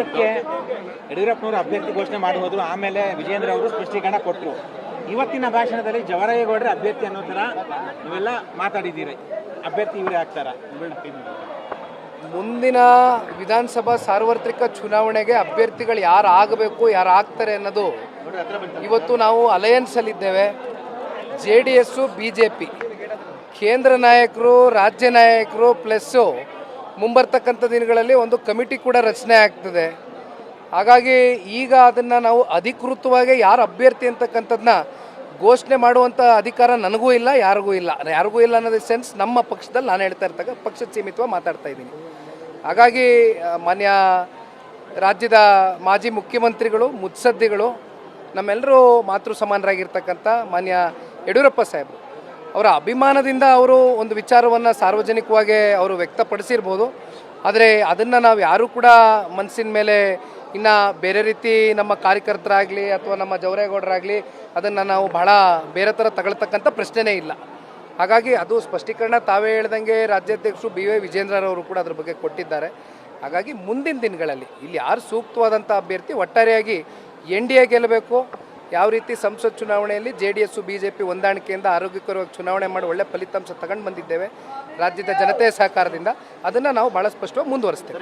ಅದಕ್ಕೆ ಯಡಿಯೂರಪ್ಪನವರು ಅಭ್ಯರ್ಥಿ ಘೋಷಣೆ ಮಾಡಿ ಹೋದ್ರು. ಆಮೇಲೆ ವಿಜೇಂದ್ರ ಅವರು ಸ್ಪಷ್ಟೀಕರಣ ಕೊಟ್ಟರು ಇವತ್ತಿನ ಭಾಷಣದಲ್ಲಿ ಜವರಾಯೇಗೌಡರ ಅಭ್ಯರ್ಥಿ ಅನ್ನೋ ಥರ ನೀವೆಲ್ಲ ಮಾತಾಡಿದ್ದೀರಿ. ಅಭ್ಯರ್ಥಿ ಇವರೇ ಆಗ್ತಾರ? ಮುಂದಿನ ವಿಧಾನಸಭಾ ಸಾರ್ವತ್ರಿಕ ಚುನಾವಣೆಗೆ ಅಭ್ಯರ್ಥಿಗಳು ಯಾರು ಆಗಬೇಕು ಯಾರು ಆಗ್ತಾರೆ ಅನ್ನೋದು ಇವತ್ತು ನಾವು ಅಲಯನ್ಸಲ್ಲಿದ್ದೇವೆ J D S B J P. ಕೇಂದ್ರ ನಾಯಕರು ರಾಜ್ಯ ನಾಯಕರು ಪ್ಲಸ್ಸು ಮುಂಬರ್ತಕ್ಕಂಥ ದಿನಗಳಲ್ಲಿ ಒಂದು ಕಮಿಟಿ ಕೂಡ ರಚನೆ ಆಗ್ತದೆ. ಹಾಗಾಗಿ ಈಗ ಅದನ್ನು ನಾವು ಅಧಿಕೃತವಾಗಿ ಯಾರು ಅಭ್ಯರ್ಥಿ ಅಂತಕ್ಕಂಥದ್ದನ್ನ ಘೋಷಣೆ ಮಾಡುವಂಥ ಅಧಿಕಾರ ನನಗೂ ಇಲ್ಲ, ಯಾರಿಗೂ ಇಲ್ಲ. ಯಾರಿಗೂ ಇಲ್ಲ ಅನ್ನೋದೇ ಸೆನ್ಸ್ ನಮ್ಮ ಪಕ್ಷದಲ್ಲಿ ನಾನು ಹೇಳ್ತಾ ಇರ್ತಕ್ಕ ಪಕ್ಷದ ಸೀಮಿತವಾಗಿ ಮಾತಾಡ್ತಾ ಇದ್ದೀನಿ. ಹಾಗಾಗಿ ಮಾನ್ಯ ರಾಜ್ಯದ ಮಾಜಿ ಮುಖ್ಯಮಂತ್ರಿಗಳು, ಮುತ್ಸದ್ದಿಗಳು ನಮ್ಮೆಲ್ಲರೂ ಮಾತೃ ಸಮಾನರಾಗಿರ್ತಕ್ಕಂಥ ಮಾನ್ಯ ಯಡಿಯೂರಪ್ಪ ಸಾಹೇಬರು ಅವರ ಅಭಿಮಾನದಿಂದ ಅವರು ಒಂದು ವಿಚಾರವನ್ನು ಸಾರ್ವಜನಿಕವಾಗಿ ಅವರು ವ್ಯಕ್ತಪಡಿಸಿರ್ಬೋದು. ಆದರೆ ಅದನ್ನು ನಾವು ಯಾರೂ ಕೂಡ ಮನಸ್ಸಿನ ಮೇಲೆ ಇನ್ನು ಬೇರೆ ರೀತಿ ನಮ್ಮ ಕಾರ್ಯಕರ್ತರಾಗಲಿ ಅಥವಾ ನಮ್ಮ ಜವರೇಗೌಡರಾಗಲಿ ಅದನ್ನು ನಾವು ಬಹಳ ಬೇರೆ ಥರ ತಗೊಳ್ತಕ್ಕಂಥ ಪ್ರಶ್ನೆನೇ ಇಲ್ಲ. ಹಾಗಾಗಿ ಅದು ಸ್ಪಷ್ಟೀಕರಣ ತಾವೇ ಹೇಳ್ದಂಗೆ ರಾಜ್ಯಾಧ್ಯಕ್ಷರು ಬಿ ವೈ ವಿಜೇಂದ್ರರವರು ಕೂಡ ಅದ್ರ ಬಗ್ಗೆ ಕೊಟ್ಟಿದ್ದಾರೆ. ಹಾಗಾಗಿ ಮುಂದಿನ ದಿನಗಳಲ್ಲಿ ಇಲ್ಲಿ ಯಾರು ಸೂಕ್ತವಾದಂಥ ಅಭ್ಯರ್ಥಿ ಒಟ್ಟಾರೆಯಾಗಿ ಎನ್ ಡಿ ಎ ಗೆಲ್ಲಬೇಕು ಯಾವ ರೀತಿ ಸಂಸತ್ ಚುನಾವಣೆಯಲ್ಲಿ J D S B J P ಹೊಂದಾಣಿಕೆಯಿಂದ ಆರೋಗ್ಯಕರವಾಗಿ ಚುನಾವಣೆ ಮಾಡಿ ಒಳ್ಳೆ ಫಲಿತಾಂಶ ತಗೊಂಡು ಬಂದಿದ್ದೇವೆ ರಾಜ್ಯದ ಜನತೆಯ ಸಹಕಾರದಿಂದ. ಅದನ್ನು ನಾವು ಭಾಳ ಸ್ಪಷ್ಟವಾಗಿ ಮುಂದುವರಿಸ್ತೇವೆ.